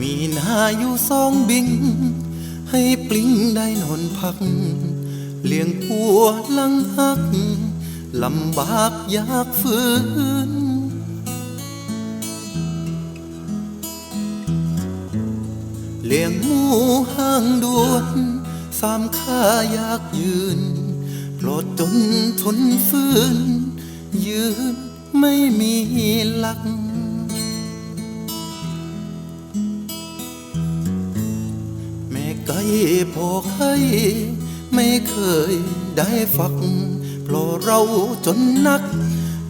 มีนาอยู่สองบิง ให้ปลิงได้นอนพัก เลี้ยงผัวลังหัก ลำบากอยากฟื้นเลี้ยงหมูห้างด่วน สามข้าอยากยืนโปรดจนทนฟื้นยืนไม่มีหลัก ไก่พอไข่ไม่เคยได้ฝัก เพราะเราจนนัก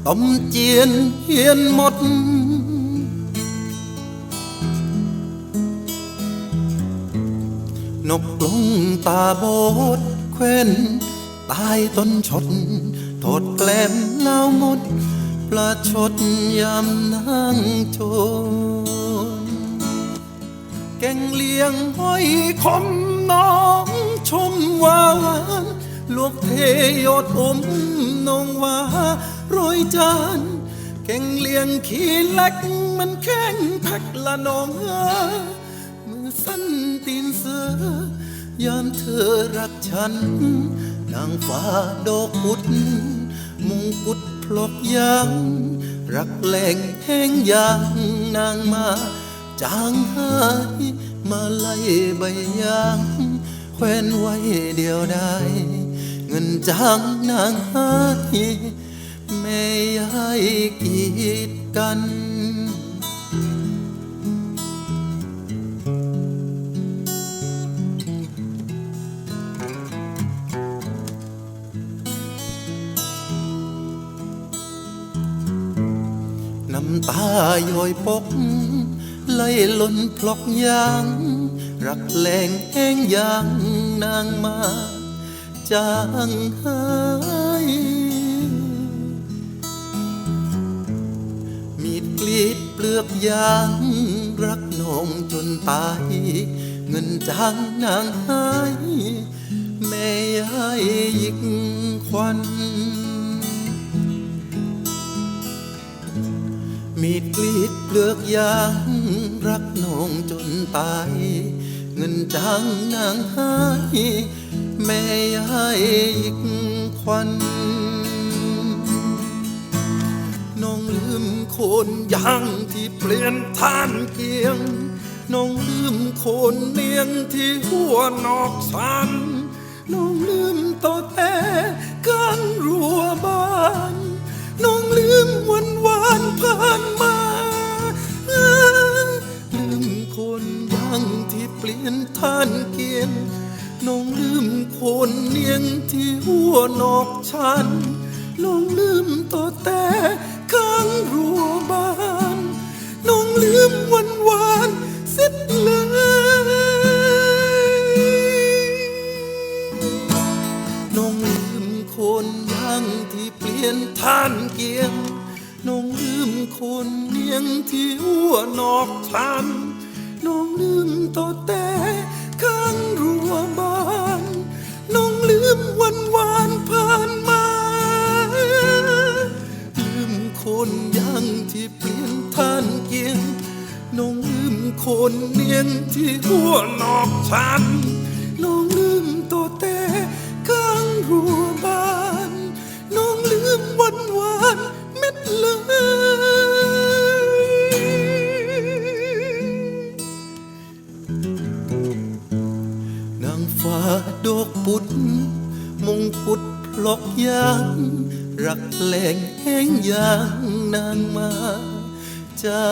ต้มเจียนเฮียนหมด นกลงตาโบดเคว้นตายต้นชดโทษแกลมเล่าหมดปลาชดยำนางโจ แกงเลียงห้อยคมน้องชมวานลวกเทยอดอมนองว่าร้อยจานแกงเลียงขี้เล็กมันแข็งพักละน้องเอมือสั้นตีนเสือยามเธอรักฉัน นางฟ้าดอกพุดมุงกุฎพลกยางรักแหลงแห้งยางนางมา จางหายมาไล่ใบยางแขวนไว้เดียวได้ เงินจางนางหายแม่ยายกีดกันน้ำตาย้อยปก ไหลล้นพลอกยางรักแหลงแห้งยางนางมาจางหายมีดกรีดเปลือกยางรักน้องจนตาย เงินจางนางหายแม่ยายยิกควันมีดกรีดเปลือกยาง รักน้องจนตาย เงินจางนางหายแม่ยายอีกควัน น้องลืมคนยางที่เปลี่ยนท่านเกียง น้องลืมคนเนียงที่หัวนอกสัน นท่านเกียนน้องลืมคนเนียงที่หัวนอกชันน้องลืมตัวแต่ข้างรั้วบ้านน้องลืมวันวานเสร็จเลยน้องลืมคนยังที่เปลี่ยนท่านเกียงน้องลืมคนเนียงที่หัวนอกชัน น้องลืมตัวแต่ข้างรั้วบ้านน้องลืมวันวานผ่านมา ลืมคนยังที่เปลี่ยนท่านเกียงน้องลืมคนเนียงที่หัวนอกชัน น้องลืมตัวแต่ข้างรั้ว ปุดมงกุฎพลอกยางรักแหลงแห้งยางนางมาจา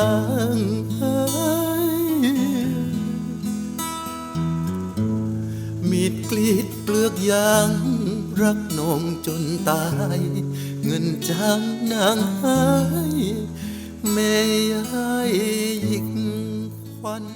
งหายมีดกรีดเปลือกยาง รักน้องจนตาย เงินจางนางหายแม่ยายยิกควัน